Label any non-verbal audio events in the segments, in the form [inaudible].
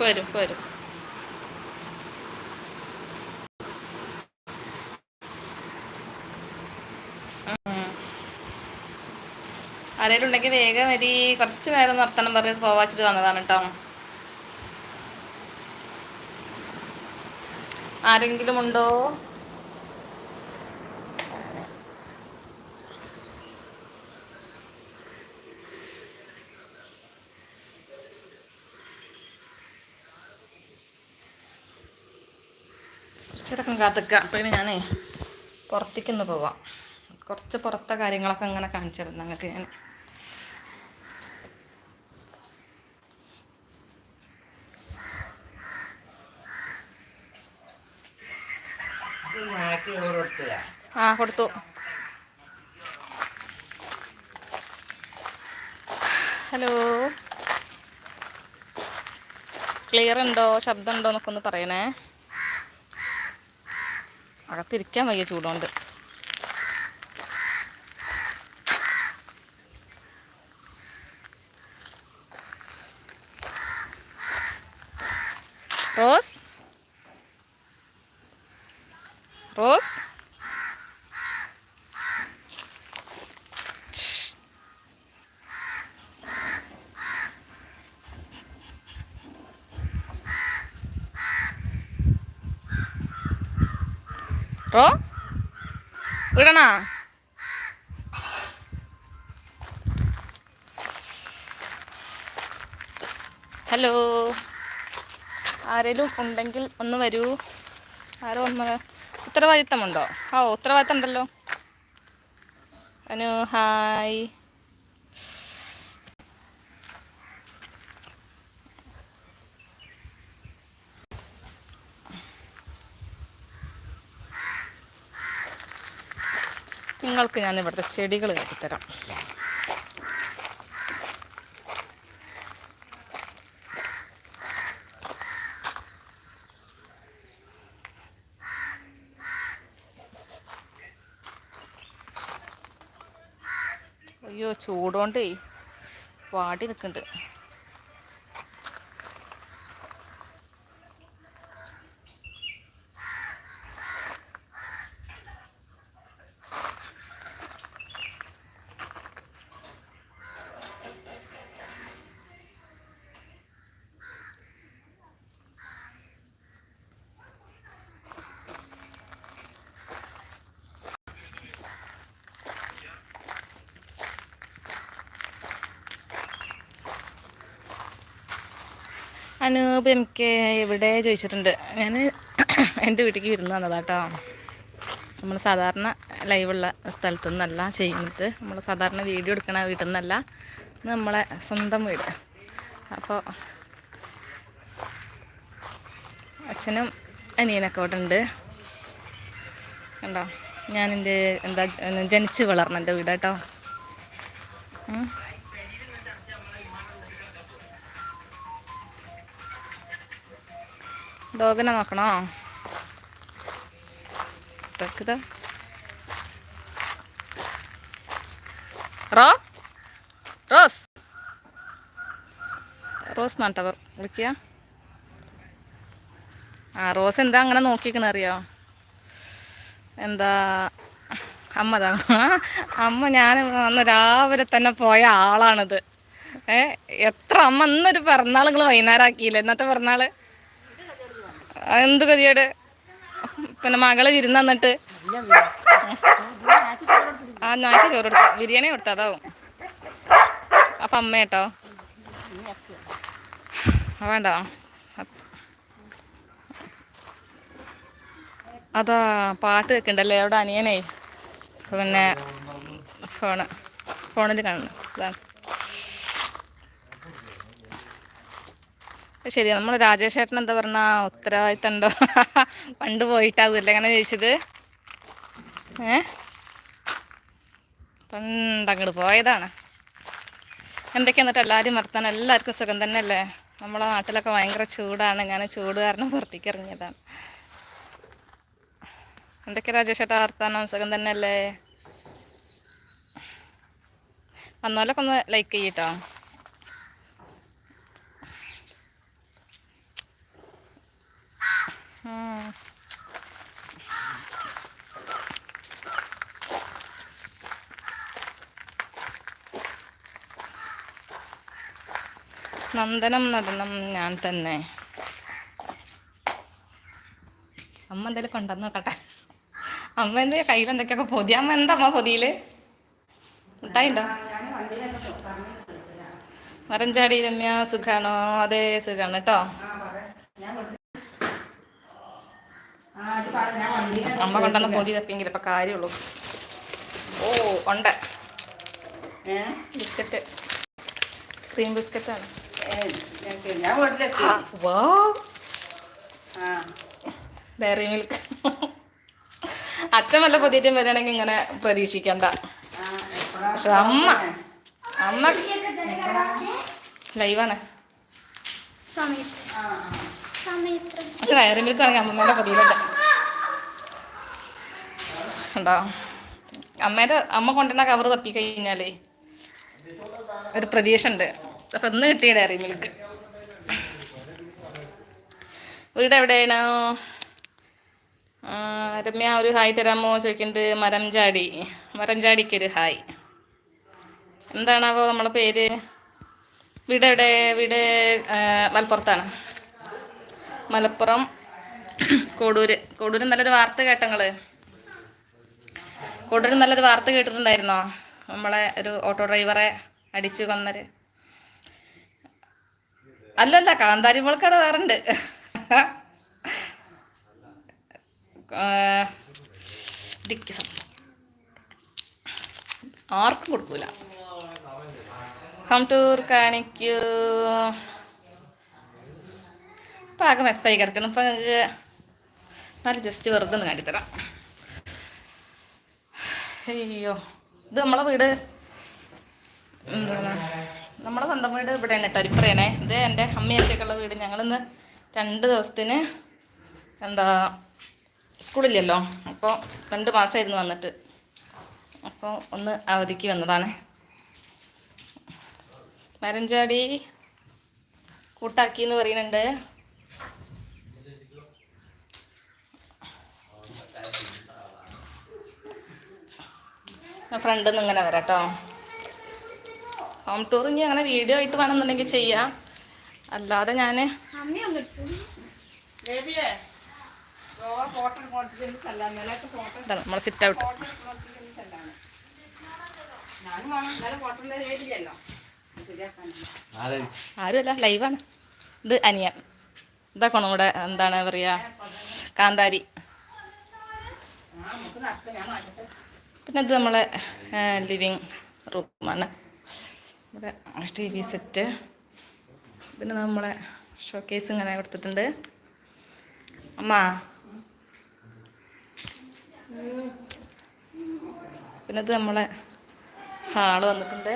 വരും വരും. ആരെങ്കിലും ഉണ്ടെങ്കിൽ വേഗം വരി. കുറച്ച് നേരം നിർത്തണം പറഞ്ഞ് പോവാച്ചിട്ട് വന്നതാണ് കേട്ടോ. ആരെങ്കിലും ഉണ്ടോ? കാത്തിക്ക. അപ്പം ഞാനേ പുറത്തേക്കൊന്ന് പോവാം. കുറച്ച് പുറത്തെ കാര്യങ്ങളൊക്കെ ഇങ്ങനെ കാണിച്ചു തരുന്നു നിങ്ങൾക്ക് ഞാൻ. ആ കൊടുത്തു. ഹലോ. ക്ലിയർ ഉണ്ടോ? ശബ്ദം ഉണ്ടോ എന്നൊക്കെ ഒന്ന് പറയണേ. അകത്തിരിക്കാൻ വയ്യ ചൂടുകൊണ്ട് റോസ്? റോസ്? റോ ഹലോ? ആരേലും ഉണ്ടെങ്കിൽ ഒന്ന് വരൂ. ആരോ ഒന്ന് ഉത്തരവാദിത്തമുണ്ടോ? ആ ഉത്തരവാദിത്തം ഉണ്ടല്ലോ അനു ഹായ്. നിങ്ങൾക്ക് ഞാൻ ഇവിടുത്തെ ചെടികൾ കാട്ടിത്തരാം. അയ്യോ ചൂടോണ്ടേ. വാടി നിൽക്കുന്നുണ്ട്. അനൂപ് എം കെ എവിടെ ചോദിച്ചിട്ടുണ്ട്. ഞാൻ [coughs] എന്റെ വീട്ടിലേക്ക് വിരുന്ന് വന്നതാട്ടോ. നമ്മൾ സാധാരണ ലൈവുള്ള സ്ഥലത്തു നിന്നല്ല ചെയ്യുന്നത്. നമ്മൾ സാധാരണ വീഡിയോ എടുക്കണ വീട്ടിൽ നിന്നല്ല നമ്മളെ സ്വന്തം വീട്. അപ്പോൾ അച്ഛനും അനിയനൊക്കെ അവിടെ ഉണ്ട്. കണ്ടോ? ഞാനെന്റെ എന്താ ജനിച്ച് വളർന്ന എന്റെ വീട് ഡോഗിനെ നോക്കണോ? Raw rose. റോസ് നട്ടവർ വിളിക്കുക ആ റോസ് എന്താ അങ്ങനെ നോക്കിക്കണ അറിയോ? എന്താ അമ്മ അമ്മ ഞാൻ അന്ന് രാവിലെ തന്നെ പോയ ആളാണിത്. ഏ എത്ര അമ്മ ഇന്നൊരു പിറന്നാൾ നിങ്ങൾ വൈകുന്നേരം ആക്കിയില്ല ഇന്നത്തെ പിറന്നാൾ എന്ത് ഗതിയുടെ പിന്നെ മകളെ വിരുന്ന് തന്നിട്ട് ആ നാട്ടിൽ ചോറ് കൊടുത്ത ബിരിയാണി കൊടുത്ത അതാവും. അപ്പൊ അമ്മ കേട്ടോ? വേണ്ട. അതാ പാട്ട് വെക്കണ്ടല്ലേ? അവിടെ അനിയനേ. പിന്നെ ഫോണ്. ഫോണിൽ കാണണം. അതാണ് ശരി നമ്മൾ രാജേഷേട്ടൻ എന്താ പറഞ്ഞ ഉത്തരവാദിത്തം ഉണ്ടോ [laughs] പണ്ട് പോയിട്ടാവൂല്ലേ അങ്ങനെ ചോദിച്ചത്? ഏ? പണ്ട് പോയതാണ്. എന്തൊക്കെയാ എന്നിട്ട് എല്ലാവരും മറത്താൻ എല്ലാവർക്കും സുഖം തന്നെയല്ലേ? നമ്മളെ നാട്ടിലൊക്കെ ഭയങ്കര ചൂടാണ്. ഞാൻ ചൂട് കാരണം പുറത്തേക്ക് ഇറങ്ങിയതാണ്. എന്തൊക്കെ രാജേഷേട്ടാ വർത്താനോ? സുഖം തന്നെയല്ലേ? വന്നോലൊക്കെ ഒന്ന് ലൈക്ക് ചെയ്യട്ടോ നന്ദനം നടണം ഞാൻ തന്നെ. അമ്മ എന്തായാലും കൊണ്ടുവന്ന് നോക്കട്ടെ. അമ്മ എന്താ കയ്യിൽ എന്തൊക്കെയൊക്കെ പൊതി. അമ്മ എന്താ അമ്മ പൊതിയിൽ? മിഠായി ഉണ്ടോ മരഞ്ചാടി രമ്യ സുഖാണോ? അതെ സുഖാണ് കേട്ടോ. അമ്മ കൊണ്ടുവന്ന പൊതി തപ്പിയെങ്കിൽ ഇപ്പൊ കാര്യമുള്ളൂ. ഓ ഉണ്ട് ബിസ്ക്കറ്റ്. ക്രീം ബിസ്ക്കറ്റാണ്. ഡയറി മിൽക്ക് അച്ഛൻ വല്ല പൊതിയറ്റും വരികയാണെങ്കിൽ ഇങ്ങനെ പ്രതീക്ഷിക്കണ്ട. പക്ഷെ അമ്മ അമ്മ ലൈവാണ്. ഡയറി മിൽക്ക് ആണെങ്കിൽ അമ്മമ്മേന്റെ പുതിയതല്ല ഉണ്ടോ അമ്മേന്റെ അമ്മ കൊണ്ടുവന്ന കവർ തപ്പി കഴിഞ്ഞാലേ ഒരു പ്രതീക്ഷ ഉണ്ട് അപ്പൊ ഇന്ന് കിട്ടിയ ഡയറി മിൽക്ക് വീട് എവിടെയാണോ? രമ്യ ഒരു ഹായ് തരാമോ ചോദിക്കുന്നുണ്ട് മരം ചാടി മരം ഹായ്. എന്താണാവോ നമ്മളെ പേര്? വീട് എവിടെ? വീട് മലപ്പുറത്താണ്. മലപ്പുറം കോടൂര്. കോടൂര് നല്ലൊരു വാർത്ത കേട്ടങ്ങൾ. കോടൂര് നല്ലൊരു വാർത്ത കേട്ടിട്ടുണ്ടായിരുന്നോ? നമ്മളെ ഒരു ഓട്ടോ ഡ്രൈവറെ അടിച്ചു കൊന്നര് അല്ലല്ല കാന്താരി മുളക്കട സം- ആർക്കും കൊടുക്കൂല. ഹോം ടൂർ കാണിക്കൂ. ഇപ്പം ആകെ മെസ്സായി കിടക്കണം ഇപ്പം എന്നാലും ജസ്റ്റ് വെറുതെ ഒന്ന് കാണിത്തരാം അയ്യോ ഇത് നമ്മളെ വീട്. എന്താണ് നമ്മളെ സ്വന്തം വീട് ഇവിടെയാണ് കേട്ടോ അരിപ്പറയാണേ ഇത് എന്റെ അമ്മയച്ചൊക്കെയുള്ള വീട്. ഞങ്ങളിന്ന് രണ്ട് ദിവസത്തിന് എന്താ സ്കൂളില്ലല്ലോ. അപ്പോൾ രണ്ട് മാസമായിരുന്നു വന്നിട്ട്. അപ്പോൾ ഒന്ന് അവധിക്ക് വന്നതാണ്. മരഞ്ചാടി കൂട്ടാക്കി എന്ന് പറയുന്നുണ്ട്. ഫ്രണ്ടിൽ നിന്ന് ഇങ്ങനെ വരാം കേട്ടോ ഹോം ടൂർ ഇനി അങ്ങനെ വീഡിയോ ആയിട്ട് വേണമെന്നുണ്ടെങ്കിൽ ചെയ്യാം. അല്ലാതെ ഞാൻ നമ്മൾ സിറ്റ് ഔട്ട് ആരുമല്ല ലൈവാണ് ഇത് അനിയൻ. ഇതാക്കണം നമ്മുടെ എന്താണ് പറയുക കാന്താരി. പിന്നെ ഇത് നമ്മളെ ലിവിങ് റൂമാണ് ഇവിടെ ടി വി സെറ്റ്. പിന്നെ നമ്മളെ ഷോക്കേസ് ഇങ്ങനെ കൊടുത്തിട്ടുണ്ട്. അമ്മ. പിന്നെ ഇത് നമ്മളെ ഹാൾ വന്നിട്ടുണ്ട്.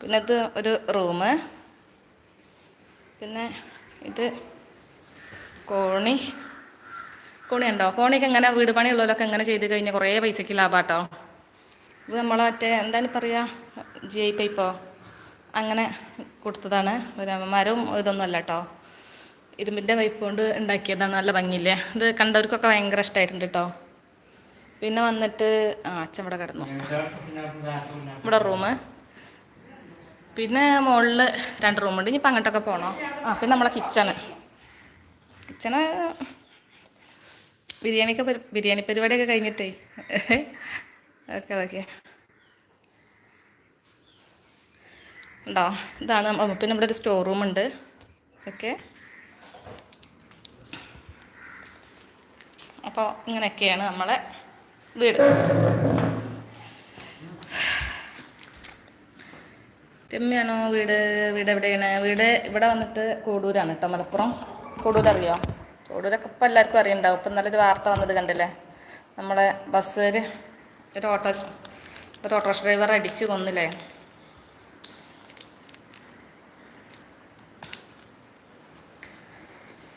പിന്നെ ഇത് ഒരു റൂമ്. പിന്നെ ഇത് കോണി. കോണി ഉണ്ടോ? കോണിയൊക്കെ എങ്ങനെ വീട് പണിയുള്ളവരൊക്കെ എങ്ങനെ ചെയ്ത് കഴിഞ്ഞാൽ കുറേ പൈസയ്ക്ക് ലാഭാട്ടോ ഇത് നമ്മളെ മറ്റേ എന്താണ് പറയുക ജി ഐ പൈപ്പോ അങ്ങനെ കൊടുത്തതാണ്. ഒരു മരവും ഇതൊന്നും അല്ല കേട്ടോ ഇരുമ്പിന്റെ പൈപ്പ് കൊണ്ട് ഉണ്ടാക്കിയതാണ്. നല്ല ഭംഗിയില്ലേ? ഇത് കണ്ടവർക്കൊക്കെ ഭയങ്കര ഇഷ്ടമായിട്ടുണ്ട് കേട്ടോ പിന്നെ വന്നിട്ട് ആ അച്ഛൻ ഇവിടെ കിടന്നു. ഇവിടെ റൂമ് പിന്നെ മുകളിൽ രണ്ട് റൂമുണ്ട് ഇനിയിപ്പോൾ അങ്ങോട്ടൊക്കെ പോകണോ ആ പിന്നെ നമ്മളെ കിച്ചണ് കിച്ചണ് ബിരിയാണിയൊക്കെ ബിരിയാണി പരിപാടിയൊക്കെ കഴിഞ്ഞിട്ടേ. [laughs] ഓക്കെ ഓക്കെ ഉണ്ടോ? ഇതാണ് പിന്നെ ഇവിടെ ഒരു സ്റ്റോർ റൂം ഉണ്ട്. ഓക്കെ അപ്പോൾ ഇങ്ങനെയൊക്കെയാണ് നമ്മളെ വീട്. രമ്യാണോ വീട്? വീട് എവിടെയാണ്? വീട് ഇവിടെ വന്നിട്ട് കോടൂരാണ് കേട്ടോ മലപ്പുറം. കോടൂർ അറിയോ? കോടൂരൊക്കെ ഇപ്പം എല്ലാവർക്കും അറിയണ്ടാവും. ഇപ്പം നല്ലൊരു വാർത്ത വന്നത് കണ്ടില്ലേ? നമ്മുടെ ബസ്സുകാർ ഒരു ഓട്ടോ ഒരു ഓട്ടോറിക്ഷ ഡ്രൈവർ അടിച്ചു കൊന്നില്ലേ?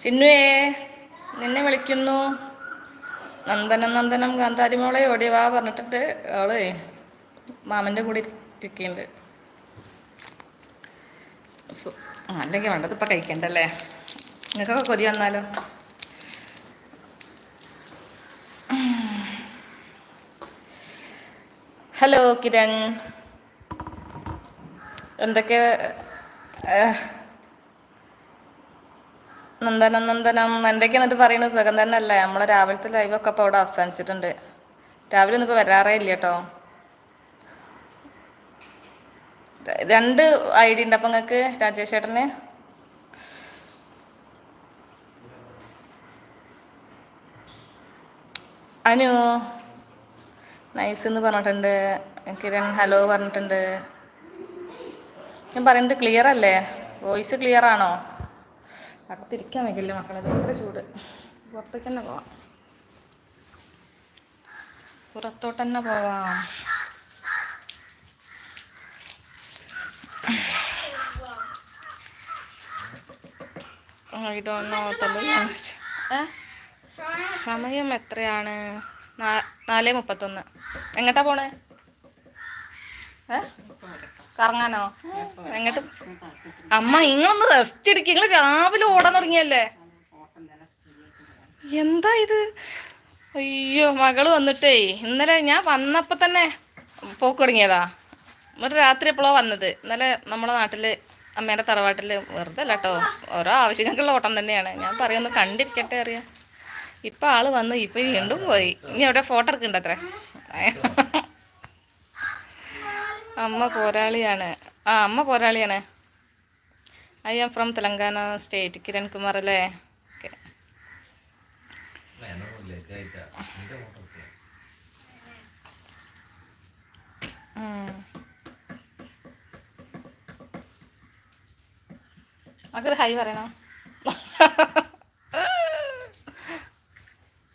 ചിന്നുവേ നിന്നെ വിളിക്കുന്നു. നന്ദനം നന്ദനം കാന്താരിമോളെ ഓടിവാ പറഞ്ഞിട്ടിട്ട് അവൾ മാമന്റെ കൂടെ ഇരിക്കുന്നുണ്ട് അല്ലെങ്കിൽ വേണ്ടത് ഇപ്പം കഴിക്കണ്ടല്ലേ? നിങ്ങൾക്കൊക്കെ കൊതി വന്നാലോ? ഹലോ കിരൺ. എന്തൊക്കെ നന്ദനം നന്ദനം. എന്തൊക്കെയാ എന്നിട്ട് പറയുന്നത്? സുഖം തന്നെ അല്ലേ നമ്മളെ രാവിലത്തെ ലൈവൊക്കെ അപ്പോൾ അവിടെ അവസാനിച്ചിട്ടുണ്ട്. രാവിലെ ഒന്നും ഇപ്പോൾ വരാറേ ഇല്ല കേട്ടോ. രണ്ട് ഐ ഡി ഉണ്ട്. അപ്പം നിങ്ങൾക്ക് രാജേഷ് ചേട്ടന്? അനു. നൈസ് എന്ന് പറഞ്ഞിട്ടുണ്ട്. കിരൺ ഹലോ പറഞ്ഞിട്ടുണ്ട്. ഞാൻ പറയുന്നത് ക്ലിയർ അല്ലേ? വോയിസ് ക്ലിയർ ആണോ? അകത്തിരിക്കാൻ വയ്ക്കില്ല മക്കളെ. ഭയങ്കര ചൂട്. പുറത്തേക്ക് തന്നെ പോവാം. പുറത്തോട്ട് തന്നെ പോവാം. സമയം എത്രയാണ്? നാല് മുപ്പത്തൊന്ന്. എങ്ങോട്ടാ പോണേ? ഏ? കറങ്ങാനോ? എങ്ങോട്ട് അമ്മ നിങ്ങളൊന്ന് റെസ്റ്റ് എടുക്കുക നിങ്ങൾ രാവിലെ ഓടാൻ തുടങ്ങിയല്ലേ? എന്താ ഇത്? അയ്യോ മകൾ വന്നിട്ടേ. ഇന്നലെ ഞാൻ വന്നപ്പോൾ തന്നെ പോക്ക് തുടങ്ങിയതാ. ഒരു രാത്രി എപ്പോഴോ വന്നത്. ഇന്നലെ നമ്മുടെ നാട്ടിൽ അമ്മേന്റെ തറവാട്ടിൽ വെറുതെ അല്ല കേട്ടോ ഓരോ ആവശ്യങ്ങൾക്കുള്ള ഓട്ടം തന്നെയാണ്. ഞാൻ പറയുന്നു കണ്ടിരിക്കട്ടെ അറിയാം ഇപ്പം ആൾ വന്നു ഇപ്പം വീണ്ടും പോയി. ഇനി അവിടെ ഫോട്ടോ എടുക്കണ്ട അത്ര അമ്മ പോരാളിയാണ്. ആ അമ്മ പോരാളിയാണ്. I am from Telangana state Kiran Kumar അല്ലേ? ഓക്കെ. ഹൈ പറയണോ?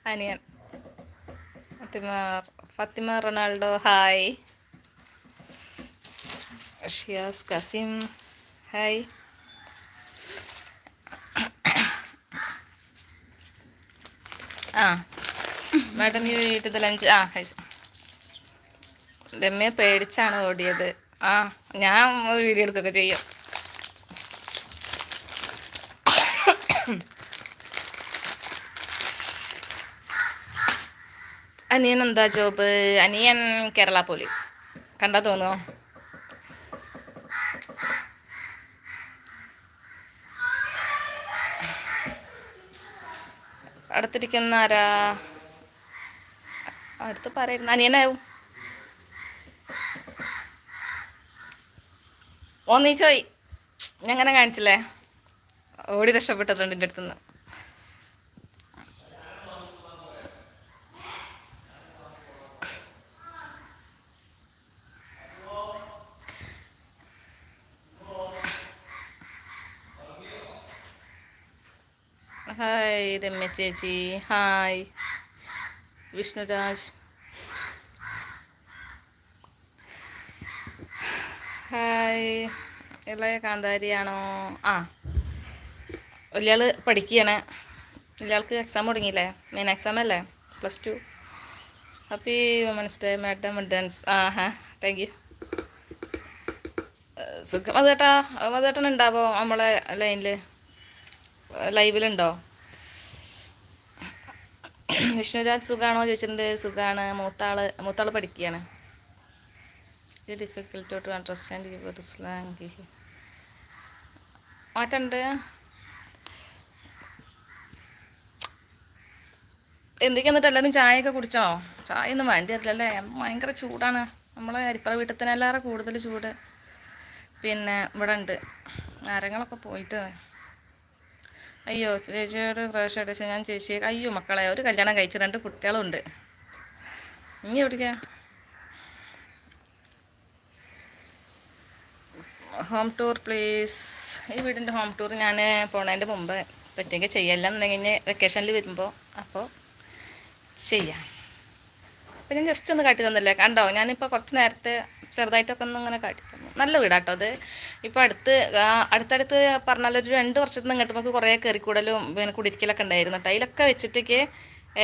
അനിയൻ. Fathima Fathima Ronaldo hi. Shiyas Kasim hi ആ. Madam you eat the lunch ആ രമ്യ പേടിച്ചാണ് ഓടിയത്. ആ ഞാൻ വീഡിയോ എടുക്കുകയൊക്കെ ചെയ്യും. അനിയൻ എന്താ ജോബ് അനിയൻ കേരള പോലീസ് കണ്ടാ തോന്നുമോ അടുത്തിരിക്കുന്ന ആരാ? അടുത്ത് പറയുന്ന അനിയനാവും ചോയ്. ഞങ്ങനെ കാണിച്ചില്ലേ? ഓടി രക്ഷപ്പെട്ടിട്ടുണ്ട് എന്റെ അടുത്തുനിന്ന്. ഹായ് രമ്യ ചേച്ചി. ഹായ്. വിഷ്ണുരാജ്. ഹായ്. ഇളയ കാന്താരിയാണോ? ആ. വലിയാൾ പഠിക്കുകയാണ് വലിയാൾക്ക് എക്സാം തുടങ്ങിയില്ലേ? മെയിൻ എക്സാം അല്ലേ? Plus two happy women's day madam dance ആ ഹാ. താങ്ക് യു സുഖം. അത് കേട്ടൻ ഉണ്ടാവോ നമ്മളെ ലൈനിൽ ലൈവിലുണ്ടോ വിഷ്ണുരാജ് സുഖാണോ ചോദിച്ചിട്ടുണ്ട്. സുഖാണ്. മൂത്താൾ മൂത്താൾ പഠിക്കുകയാണ്. Difficult to understand your slang മാറ്റണ്ട് എന്തൊക്കെ എന്നിട്ട് എല്ലാവരും ചായയൊക്കെ കുടിച്ചോ? ചായ ഒന്നും വേണ്ടി വരില്ലല്ലേ ഭയങ്കര ചൂടാണ്. നമ്മളെ അരിപ്പറ വീട്ടിൽ തന്നെ എല്ലാവരും കൂടുതൽ ചൂട്. പിന്നെ ഇവിടെ ഉണ്ട് മരങ്ങളൊക്കെ പോയിട്ട് അയ്യോ ചേച്ചിയോട് പ്രാവശ്യം അടിച്ച് ഞാൻ ചേച്ചിയെ അയ്യോ മക്കളെ ഒരു കല്യാണം കഴിച്ച് രണ്ട് കുട്ടികളുണ്ട്. ഇനി എവിടേക്കാ? ഹോം ടൂർ പ്ലീസ് ഈ വീടിന്റെ ഹോം ടൂർ ഞാൻ പോണതിന്റെ മുമ്പ് പറ്റിയെങ്കിൽ ചെയ്യല്ല എന്നുണ്ടെങ്കിൽ വെക്കേഷനിൽ വരുമ്പോൾ അപ്പോൾ ചെയ്യാം. അപ്പം ഞാൻ ജസ്റ്റ് ഒന്ന് കാട്ടി തന്നില്ലേ? കണ്ടോ? ഞാനിപ്പോൾ കുറച്ച് നേരത്തെ ചെറുതായിട്ടൊക്കെ ഒന്ന് ഇങ്ങനെ കാട്ടി നല്ല വീടാട്ടോ അത്. ഇപ്പോൾ അടുത്ത് അടുത്തടുത്ത് പറഞ്ഞാൽ ഒരു രണ്ട് വർഷത്തിന് ഇങ്ങോട്ട് നമുക്ക് കുറേ കയറിക്കൂടലും പിന്നെ കുടിരിക്കലൊക്കെ ഉണ്ടായിരുന്നു കേട്ടോ അതിലൊക്കെ വെച്ചിട്ടേക്ക്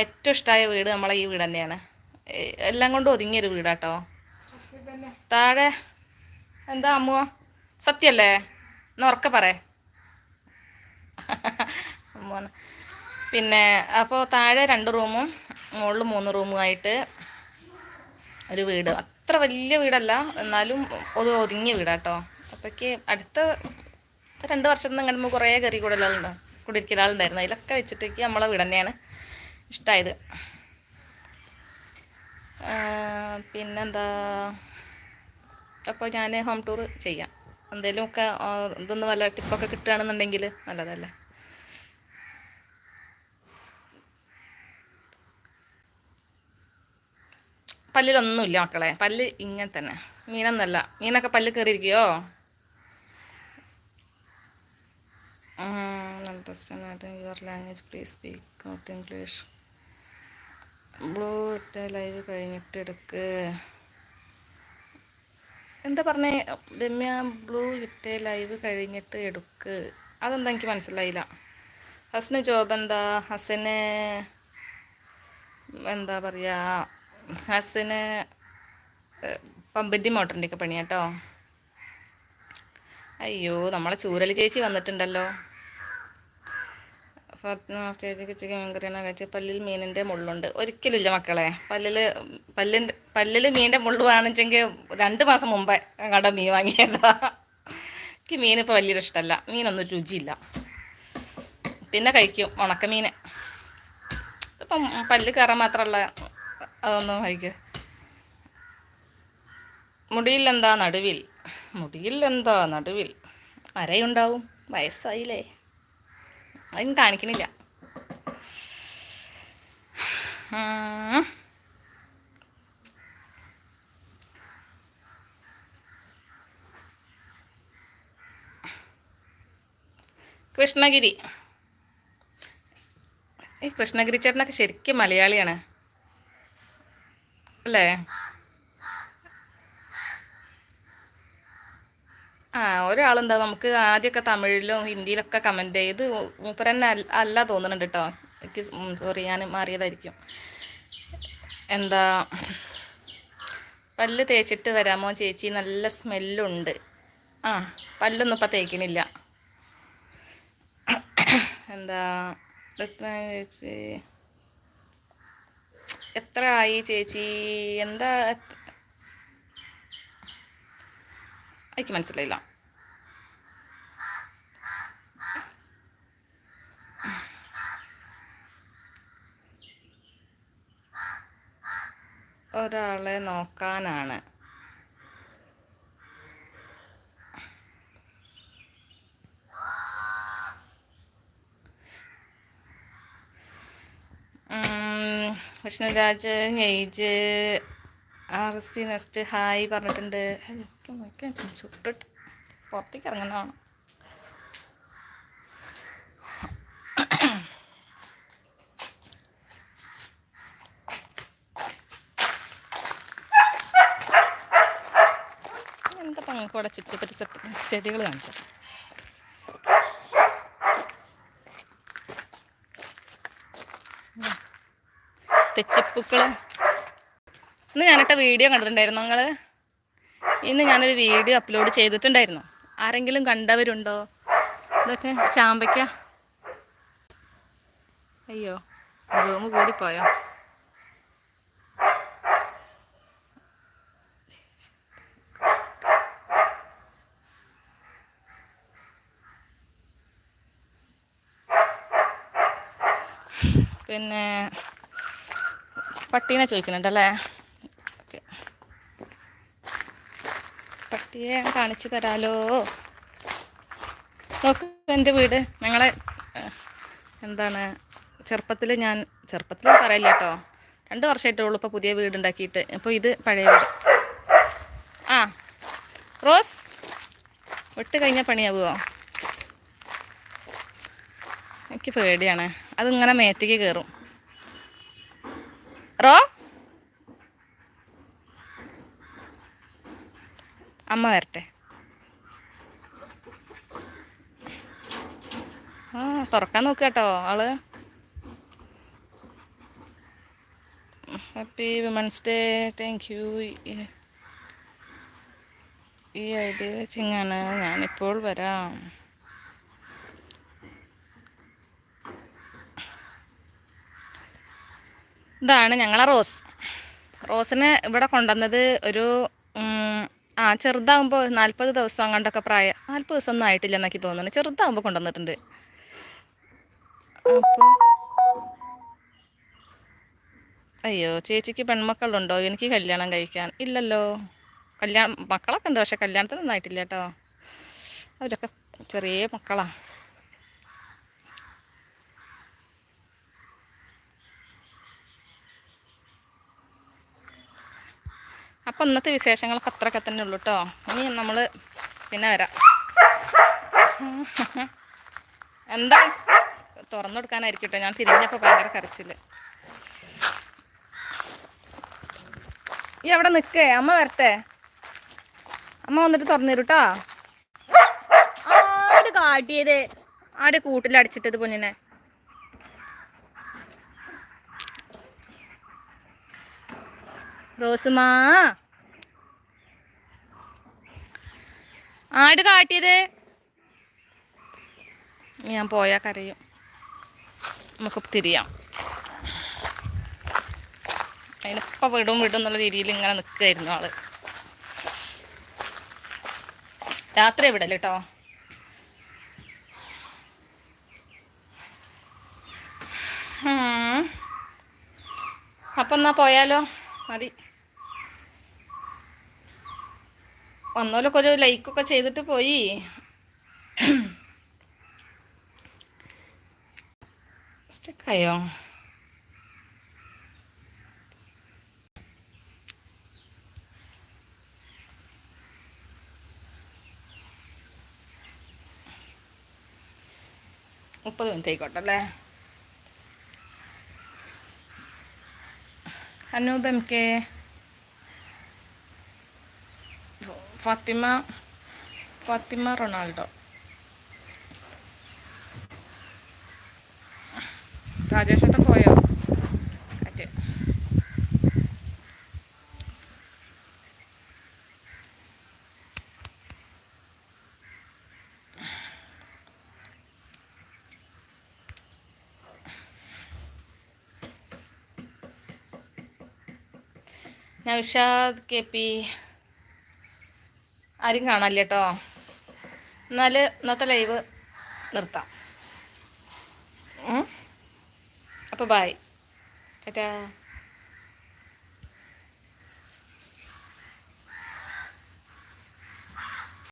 ഏറ്റവും ഇഷ്ടമായ വീട് നമ്മളെ ഈ വീട് തന്നെയാണ്. എല്ലാം കൊണ്ടും ഒതുങ്ങിയൊരു വീടാട്ടോ. താഴെ എന്താ അമ്മുവ സത്യല്ലേ? എന്നാ ഉറക്കെ പറേ അമ്മോന്ന് പിന്നെ അപ്പോൾ താഴെ രണ്ട് റൂമും മുകളിൽ മൂന്ന് റൂമുമായിട്ട് ഒരു വീട്. അത്ര വലിയ വീടല്ല. എന്നാലും ഒരു ഒതുങ്ങിയ വീടാട്ടോ. അപ്പോഴേക്ക് അടുത്ത രണ്ട് വർഷം നിന്ന് കണ്ടുമ്പോൾ കുറേ കയറി കൂടലുണ്ടാവും കുടിയിരിക്കലാളുണ്ടായിരുന്നു അതിലൊക്കെ വെച്ചിട്ടേക്ക് നമ്മളെ വീട് തന്നെയാണ് ഇഷ്ടമായത് പിന്നെന്താ? അപ്പോൾ ഞാൻ ഹോം ടൂർ ചെയ്യാം. എന്തെങ്കിലുമൊക്കെ ഇതൊന്ന് വല്ല ടിപ്പൊക്കെ കിട്ടുകയാണെന്നുണ്ടെങ്കിൽ നല്ലതല്ലേ? പല്ലിലൊന്നുമില്ല മക്കളെ. പല്ല് ഇങ്ങനെ തന്നെ. മീനൊന്നല്ല മീനൊക്കെ പല്ല് കയറിയിരിക്കുകയോ language please speak out English blue ഇട്ട ലൈവ് കഴിഞ്ഞിട്ട് എടുക്ക്. എന്താ പറഞ്ഞേ? രമ്യ ബ്ലൂ ഇട്ട ലൈവ് കഴിഞ്ഞിട്ട് എടുക്ക്. അതെന്താ എനിക്ക് മനസ്സിലായില്ല. ഹസന് ജോബ് എന്താ? ഹസന് എന്താ പറയുക ഹസന് പമ്പിന്റെ മോട്ടറിന്റെ ഒക്കെ പണിയാട്ടോ അയ്യോ നമ്മളെ ചൂരൽ ചേച്ചി വന്നിട്ടുണ്ടല്ലോ. ചേച്ചിക്ക് ചിക്കൻ മീൻകറിയാണ് കഴിച്ച് പല്ലിൽ മീനിന്റെ മുള്ളുണ്ട്. ഒരിക്കലും ഇല്ല മക്കളെ. പല്ലിൽ പല്ലിന്റെ പല്ലിൽ മീനിന്റെ മുള്ളു വേണമെച്ചെങ്കിൽ രണ്ട് മാസം മുമ്പേ കട മീൻ വാങ്ങിയതാ. എനിക്ക് മീൻ ഇപ്പോൾ വലിയൊരു ഇഷ്ടമല്ല മീനൊന്നും രുചിയില്ല. പിന്നെ കഴിക്കും. ഉണക്കമീൻ ഇപ്പം പല്ല് കയറാൻ മാത്രമുള്ള അതൊന്നും കഴിക്കുക മുടിയില്ലെന്താ നടുവിൽ? മുടിയില്ലെന്താ നടുവിൽ? അരയുണ്ടാവും. വയസ്സായില്ലേ? അതിന് കാണിക്കണില്ല. കൃഷ്ണഗിരി. ഈ കൃഷ്ണഗിരി ചേട്ടനൊക്കെ ശരിക്കും മലയാളിയാണ്. അല്ലേ? ആ ഒരാളെന്താ നമുക്ക് ആദ്യമൊക്കെ തമിഴിലും ഹിന്ദിയിലൊക്കെ കമന്റ് ചെയ്ത് മൂപ്പർ തന്നെ അല്ല തോന്നുന്നുണ്ട് കേട്ടോ എനിക്ക് സോറി ഞാൻ മാറിയതായിരിക്കും. എന്താ പല്ല് തേച്ചിട്ട് വരാമോ ചേച്ചി? നല്ല സ്മെല്ലുണ്ട്. ആ പല്ലൊന്നും ഇപ്പം തേക്കണില്ല. എന്താ ചേച്ചി? എത്ര ആയി ചേച്ചി? എന്താ എനിക്ക് മനസ്സിലായില്ല. ഒരാളെ നോക്കാനാണ്. വിഷ്ണുരാജ് നെയ്ജ് ആർ സി നെസ്റ്റ് ഹായ് പറഞ്ഞിട്ടുണ്ട്. ചുട്ടിട്ട് പുറത്തേക്ക് ഇറങ്ങുന്നതാണ്. എന്താ പങ്ങൾക്ക് ചുറ്റിപ്പറ്റി ചെടികൾ കാണിച്ചത്. തെച്ചിപ്പൂക്കൾ ഇന്ന് ഞാനിട്ട വീഡിയോ കണ്ടിട്ടുണ്ടായിരുന്നു നിങ്ങൾ ഇന്ന് ഞാനൊരു വീഡിയോ അപ്ലോഡ് ചെയ്തിട്ടുണ്ടായിരുന്നു. ആരെങ്കിലും കണ്ടവരുണ്ടോ? ഇതൊക്കെ ചാമ്പയ്ക്ക. അയ്യോ സൂം കൂടിപ്പോയോ? പിന്നെ പട്ടീനെ ചോദിക്കുന്നുണ്ടല്ലേ? ഓക്കെ. പട്ടിയെ കാണിച്ചു തരാലോ. നോക്ക് എന്റെ വീട്. ഞങ്ങളെ എന്താണ് ചെറുപ്പത്തിൽ ഞാൻ ചെറുപ്പത്തിൽ പറയില്ല കേട്ടോ. രണ്ട് വർഷമായിട്ടേ ഉള്ളൂ ഇപ്പോൾ പുതിയ വീട് ഉണ്ടാക്കിയിട്ട്. ഇപ്പോൾ ഇത് പഴയ വീട്. ആ റോസ് വിട്ട് കഴിഞ്ഞാൽ പണിയാവുമോ എനിക്ക് പേടിയാണ്. അതിങ്ങനെ മേത്തേക്ക് കയറും റോ അമ്മ വരട്ടെ. ആ തുറക്കാൻ നോക്കുക കേട്ടോ ആൾ happy women's day thank you ഈ ഐഡിയ വെച്ചിങ്ങാണ് ഞാനിപ്പോൾ വരാം. ഇതാണ് ഞങ്ങളെ റോസ്. റോസിനെ ഇവിടെ കൊണ്ടുവന്നത് ഒരു ആ ചെറുതാകുമ്പോൾ നാൽപ്പത് ദിവസം അങ്ങോട്ടൊക്കെ പ്രായം നാൽപ്പത് ദിവസം ഒന്നും ആയിട്ടില്ല എന്നൊക്കെ തോന്നുന്നു. ചെറുതാകുമ്പോൾ കൊണ്ടുവന്നിട്ടുണ്ട്. അപ്പോൾ അയ്യോ ചേച്ചിക്ക് പെൺമക്കളുണ്ടോ? എനിക്ക് കല്യാണം കഴിക്കാൻ ഇല്ലല്ലോ. കല്യാണം മക്കളൊക്കെ ഉണ്ട് പക്ഷെ കല്യാണത്തിനൊന്നും ആയിട്ടില്ല കേട്ടോ. അവരൊക്കെ ചെറിയ മക്കളാ. അപ്പം ഇന്നത്തെ വിശേഷങ്ങളൊക്കെ അത്രയൊക്കെ തന്നെ ഉള്ളൂ കേട്ടോ ഇനി നമ്മൾ പിന്നെ വരാം. എന്താ? തുറന്നു കൊടുക്കാനായിരിക്കും ഞാൻ തിരിഞ്ഞപ്പോൾ ഭയങ്കര കരച്ചിൽ. ഈ അവിടെ നിൽക്കേ അമ്മ വരട്ടെ. അമ്മ വന്നിട്ട് തുറന്നു തരൂട്ടോ കേട്ടോ ആട് കാട്ടിയത്. ആടെ കൂട്ടിലടിച്ചിട്ടത് പൊന്നിനെ. റോസുമാ. ആട് കാട്ടിയത്. ഞാൻ പോയാൽ കരയും. നമുക്ക് തിരിയാം. അതിനിപ്പോൾ വിടും വിടും എന്നുള്ള രീതിയിൽ ഇങ്ങനെ നിൽക്കുമായിരുന്നു ആൾ. രാത്രി വിടൽ കേട്ടോ അപ്പം എന്നാ പോയാലോ? മതി. വന്നോലൊക്കെ ഒരു ലൈക്കൊക്കെ ചെയ്തിട്ട് പോയി. സ്റ്റക്കായോ മുപ്പത് മിനിറ്റ് ആയിക്കോട്ടെ അല്ലേ Anoop M K Fathima Fathima Ronaldo. രാജേഷേട്ടൻ പോയോ? കാറ്റ് നൗഷാദ് കെ പി ആരും കാണാനില്ല കേട്ടോ എന്നാൽ ഇന്നത്തെ ലൈവ് നിർത്താം. അപ്പോൾ ബായ് ടാറ്റാ.